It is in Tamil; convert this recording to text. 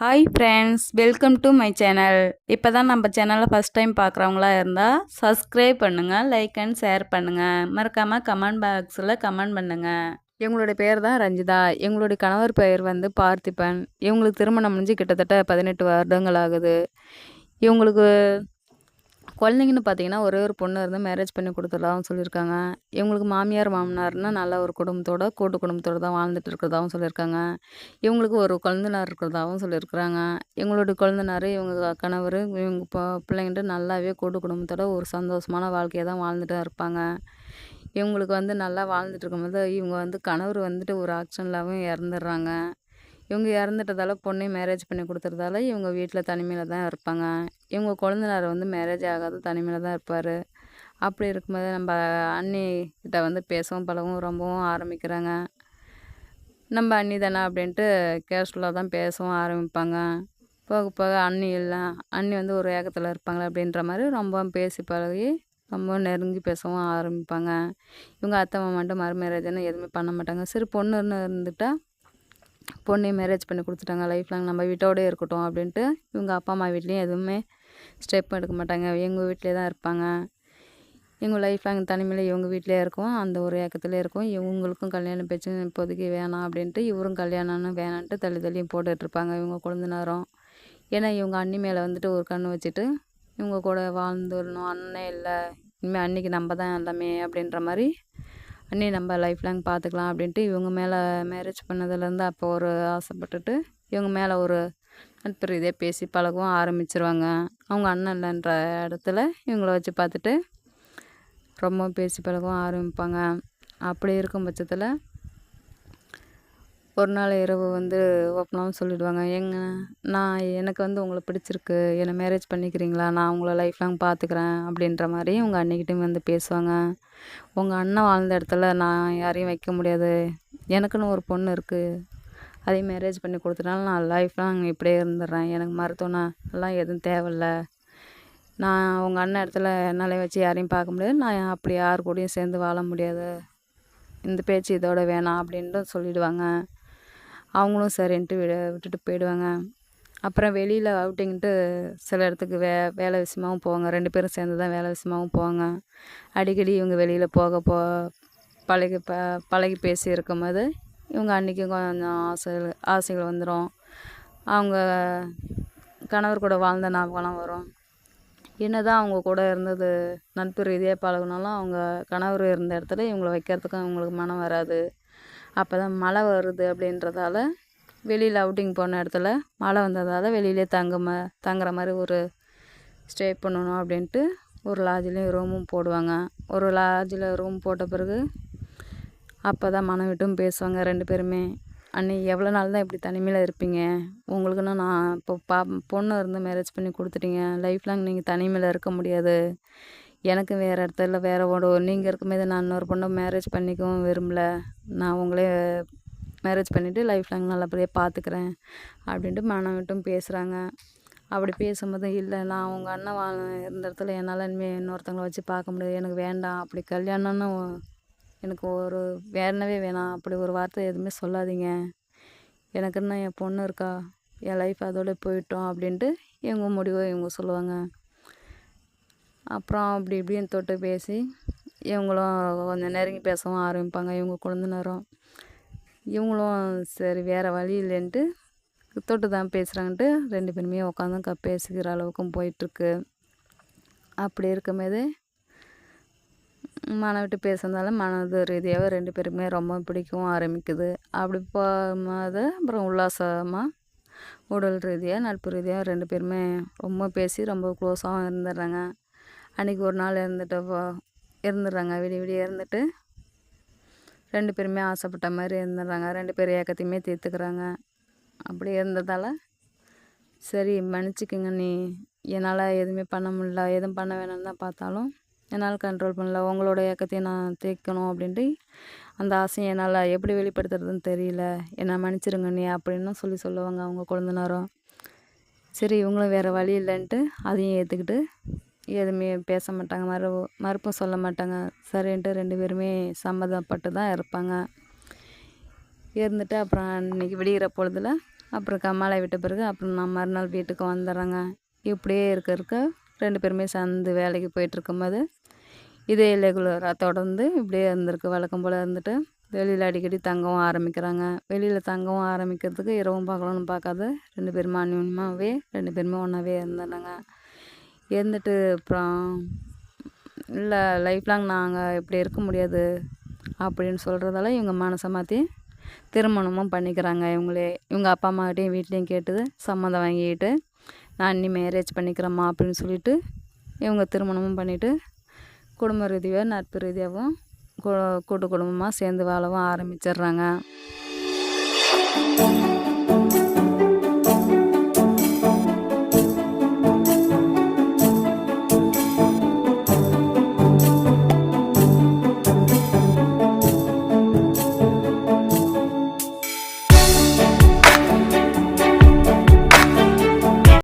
Hi friends welcome to my channel இப்போ தான் நம்ம சேனலை ஃபஸ்ட் டைம் பார்க்குறவங்களா இருந்தால் சப்ஸ்கிரைப் பண்ணுங்கள் லைக் அண்ட் ஷேர் பண்ணுங்கள் மறக்காமல் கமெண்ட் பாக்ஸில் கமெண்ட் பண்ணுங்கள் எங்களுடைய பேர் தான் ரஞ்சிதா. எங்களுடைய கணவர் பெயர் வந்து பார்த்திபன். இவங்களுக்கு திருமணம் முடிஞ்சு கிட்டத்தட்ட பதினெட்டு வருடங்கள் ஆகுது. இவங்களுக்கு குழந்தைங்கன்னு பார்த்தீங்கன்னா ஒரே ஒரு பொண்ணு இருந்து மேரேஜ் பண்ணி கொடுத்துடலாம் சொல்லியிருக்காங்க. இவங்களுக்கு மாமியார் மாமனார்னா நல்ல ஒரு குடும்பத்தோட கூட்டு குடும்பத்தோடு தான் வாழ்ந்துட்டு இருக்கிறதாகவும் சொல்லியிருக்காங்க. இவங்களுக்கு ஒரு குழந்தனார் இருக்கிறதாகவும் சொல்லியிருக்கிறாங்க. எங்களுடைய குழந்தனார் இவங்க கணவர் இவங்க இப்போ பிள்ளைங்கிட்ட நல்லாவே கூட்டு குடும்பத்தோட ஒரு சந்தோஷமான வாழ்க்கையை தான் வாழ்ந்துட்டு இருப்பாங்க. இவங்களுக்கு வந்து நல்லா வாழ்ந்துட்டு இருக்கும்போது இவங்க வந்து கணவர் வந்துட்டு ஒரு ஆக்ஷன்லாகவும் இறந்துடுறாங்க. இவங்க இறந்துட்டதால பொண்ணையும் மேரேஜ் பண்ணி கொடுத்துறதால இவங்க வீட்டில் தனிமையில் தான் இருப்பாங்க. இவங்க கொழுந்தனார் வந்து மேரேஜ் ஆகாத தனிமையில் தான் இருப்பார். அப்படி இருக்கும்போது நம்ம அண்ணிக்கிட்ட வந்து பேசவும் பழகவும் ரொம்பவும் ஆரம்பிக்கிறாங்க. நம்ம அண்ணி தானே அப்படின்ட்டு கேஷுவலாக தான் பேசவும் ஆரம்பிப்பாங்க. போக போக அண்ணி இல்லை அண்ணி வந்து ஒரு ஏக்கத்தில் இருப்பாங்களே அப்படின்ற மாதிரி ரொம்ப பேசி பழகி ரொம்ப நெருங்கி பேசவும் ஆரம்பிப்பாங்க. இவங்க அத்தை மாமான்ட்டு மறு மேரேஜ்னு எதுவுமே பண்ண மாட்டாங்க. சரி பொண்ணுன்னு இருந்துட்டால் பொண்ணையும் மேரேஜ் பண்ணி கொடுத்துட்டாங்க. லைஃப் லாங் நம்ம வீட்டோடே இருக்கட்டும் அப்படின்ட்டு இவங்க அப்பா அம்மா வீட்லேயும் எதுவுமே ஸ்டெப் எடுக்க மாட்டாங்க. எங்கள் வீட்டிலே தான் இருப்பாங்க. எங்கள் லைஃப் லாங் தனிமையில் இவங்க வீட்டிலே இருக்கும். அந்த ஒரு ஏக்கத்துலேயே இருக்கும். இவங்களுக்கும் கல்யாணம் பேச்சு இப்போதைக்கு வேணாம் அப்படின்ட்டு இவரும் கல்யாணம்னு வேணான்ட்டு தள்ளி தள்ளியும் போட்டுட்ருப்பாங்க இவங்க குழந்தைனாரும் ஏன்னா இவங்க அண்ணி மேலே வந்துட்டு ஒரு கண் வச்சுட்டு இவங்க கூட வாழ்ந்துடணும். அண்ணன் இல்லை. இனிமேல் அன்னைக்கு நம்ம தான் எல்லாமே அப்படின்ற மாதிரி அண்ணி நம்ம லைஃப் லாங் பார்த்துக்கலாம் அப்படின்ட்டு இவங்க மேலே மேரேஜ் பண்ணதுலேருந்து அப்போ ஒரு ஆசைப்பட்டுட்டு இவங்க மேலே ஒரு நட்பு இதே பேசி பழகவும் ஆரம்பிச்சிருவாங்க. அவங்க அண்ணன் இல்லைன்ற இடத்துல இவங்கள வச்சு பார்த்துட்டு ரொம்ப பேசி பழகவும் ஆரம்பிப்பாங்க. அப்படி இருக்கும் பட்சத்தில் ஒரு நாள் இரவு வந்து ஓப்பனாகவும் சொல்லிவிடுவாங்க எங்க நான் எனக்கு வந்து உங்களை பிடிச்சிருக்கு. என்னை மேரேஜ் பண்ணிக்கிறீங்களா? நான் உங்களை லைஃப் லாங் பார்த்துக்கிறேன் அப்படின்ற மாதிரி உங்கள் அன்னைக்கிட்டையும் வந்து பேசுவாங்க. உங்கள் அண்ணன் வாழ்ந்த இடத்துல நான் யாரையும் வைக்க முடியாது. எனக்குன்னு ஒரு பொண்ணு இருக்குது அதையும் மேரேஜ் பண்ணி கொடுத்தனால நான் லைஃப் லாங் இப்படியே இருந்துடுறேன். எனக்கு மருத்துவம்னா எல்லாம் எதுவும் தேவையில்ல. நான் உங்கள் அண்ணன் இடத்துல என்னால் வச்சு யாரையும் பார்க்க முடியாது. நான் அப்படி யார் கூடயும் சேர்ந்து வாழ முடியாது. இந்த பேச்சு இதோட வேணாம் அப்படின்ட்டு சொல்லிவிடுவாங்க அவங்களும் சரின்ட்டு விட விட்டுட்டு போயிடுவாங்க. அப்புறம் வெளியில் அவுட்டிங்ட்டு சில இடத்துக்கு வே வேலை விஷயமாகவும் போவாங்க. ரெண்டு பேரும் சேர்ந்து தான் வேலை விஷயமாகவும் போவாங்க. அடிக்கடி இவங்க வெளியில் போக போ பழகி ப பழகி பேசி இருக்கும்போது இவங்க அன்றைக்கும் கொஞ்சம் ஆசைகள் ஆசைகள் வந்துடும் அவங்க கணவர் கூட வாழ்ந்த ஞாபகம்லாம் வரும். என்ன தான் அவங்க கூட இருந்தது நட்பு ரீதியாக பழகினாலும் அவங்க கணவர் இருந்த இடத்துல இவங்கள வைக்கிறதுக்கும் இவங்களுக்கு மனம் வராது. அப்போ தான் மழை வருது அப்படின்றதால வெளியில் அவுட்டிங் போன இடத்துல மழை வந்ததால் வெளியிலே தங்க ம தங்குற மாதிரி ஒரு ஸ்டே பண்ணணும் அப்படின்ட்டு ஒரு லாட்ஜ்லேயும் ரூமும் போடுவாங்க. ஒரு லாட்ஜில் ரூம் போட்ட பிறகு அப்போ தான் மனம் விட்டும் பேசுவாங்க ரெண்டு பேருமே. அண்ணி எவ்வளோ நாள் தான் இப்படி தனிமையில் இருப்பீங்க? உங்களுக்குன்னு நான் இப்போ பா பொண்ணு இருந்து மேரேஜ் பண்ணி கொடுத்துட்டீங்க. லைஃப் லாங் நீங்கள் தனிமையில் இருக்க முடியாது. எனக்கு வேறு இடத்துல வேறு ஒரு நீங்கள் இருக்கும்போது நான் இன்னொரு பொண்ணை மேரேஜ் பண்ணிக்கவும் விரும்பல. நான் உங்களே மேரேஜ் பண்ணிவிட்டு லைஃப் லாங் நல்லபடியாக பார்த்துக்கிறேன் அப்படின்ட்டு மனம் விட்டும் பேசுகிறாங்க அப்படி பேசும்போது இல்லை நான் உங்கள் அண்ணன் வா இருந்த இடத்துல என்னால் இனிமேல் இன்னொருத்தவங்கள வச்சு பார்க்க முடியாது. எனக்கு வேண்டாம். அப்படி கல்யாணம்னு எனக்கு ஒரு வேறனவே வேணாம். அப்படி ஒரு வார்த்தை எதுவுமே சொல்லாதீங்க. எனக்குன்னு என் பொண்ணு இருக்கா? என் லைஃப் அதோடு போயிட்டோம் அப்படின்ட்டு இவங்க முடிவை இவங்க சொல்லுவாங்க. அப்புறம் அப்படி இப்படின்னு தொட்டு பேசி இவங்களும் கொஞ்சம் நெருங்கி பேசவும் ஆரம்பிப்பாங்க இவங்க கொழுந்தனாரும். இவங்களும் சரி வேறு வழி இல்லைன்ட்டு தொட்டு தான் பேசுகிறாங்கன்ட்டு ரெண்டு பேருமே உட்காந்து க பேசிக்கிற அளவுக்கும் போயிட்டுருக்கு. அப்படி இருக்கும்போது மனம் விட்டு பேசுனதால மனது ரீதியாகவே ரெண்டு பேருக்குமே ரொம்ப பிடிக்கவும் ஆரம்பிக்குது. அப்படி போகும்போது அப்புறம் உல்லாசமாக உடல் ரீதியாக நட்பு ரீதியாக ரெண்டு பேருமே ரொம்ப பேசி ரொம்ப க்ளோஸாகவும் இருந்துடுறாங்க. அன்றைக்கி ஒரு நாள் இருந்துட்டு இருந்துடுறாங்க விடிய விடிய இருந்துட்டு ரெண்டு பேருமே ஆசைப்பட்ட மாதிரி இருந்துடுறாங்க ரெண்டு பேர் ஏக்கத்தையுமே தீர்த்துக்கிறாங்க. அப்படி இருந்ததால் சரி மன்னிச்சிக்கங்க நீ. என்னால் எதுவுமே பண்ண முடியல. எதுவும் பண்ண வேணாம்னு தான் பார்த்தாலும் என்னால் கண்ட்ரோல் பண்ணல. உங்களோட ஏக்கத்தையும் நான் தேய்க்கணும் அப்படின்ட்டு அந்த ஆசையை என்னால் எப்படி வெளிப்படுத்துறதுன்னு தெரியல. என்னை மன்னிச்சிருங்க நீ அப்படின்னு சொல்லி சொல்லுவாங்க அவங்க குழந்தனாரும். சரி இவங்களும் வேறு வழி இல்லைன்ட்டு அதையும் ஏற்றுக்கிட்டு எதுவுமே பேச மாட்டாங்க மறு மறுப்பும் சொல்ல மாட்டாங்க. சரின்ட்டு ரெண்டு பேருமே சம்மதப்பட்டு தான் இருப்பாங்க. இருந்துட்டு அப்புறம் இன்றைக்கி விடிகிற பொழுதில் அப்புறம் கம்மாலை விட்ட பிறகு அப்புறம் நான் மறுநாள் வீட்டுக்கு வந்துடுறேங்க. இப்படியே இருக்க இருக்க ரெண்டு பேருமே சேர்ந்து வேலைக்கு போயிட்டு இதே ரெகுலராக தொடர்ந்து இப்படியே இருந்திருக்கு. வழக்கம் போல் இருந்துட்டு வெளியில் அடிக்கடி தங்கவும் ஆரம்பிக்கிறாங்க. வெளியில் தங்கவும் ஆரம்பிக்கிறதுக்கு இரவும் பகலும் பார்க்காத ரெண்டு பேருமே அந்யோன்யமாகவே ரெண்டு பேருமே ஒன்றாவே இருந்தாங்க இருந்துட்டு அப்புறம் இல்லை லைஃப் லாங் நாங்கள் இப்படி இருக்க முடியாது அப்படின்னு சொல்கிறதால இவங்க மனசை மாற்றி திருமணமும் பண்ணிக்கிறாங்க. இவங்களே இவங்க அப்பா அம்மாக்கிட்டையும் வீட்லேயும் கேட்டு சம்மந்தம் வாங்கிக்கிட்டு நான் இன்னி மேரேஜ் பண்ணிக்கிறேம்மா அப்படின்னு சொல்லிட்டு இவங்க திருமணமும் பண்ணிவிட்டு குடும்ப ரீதியாக நட்பு ரீதியாகவும் கூ- கூட்டு குடும்பமாக சேர்ந்து வாழவும் ஆரம்பிச்சிடுறாங்க.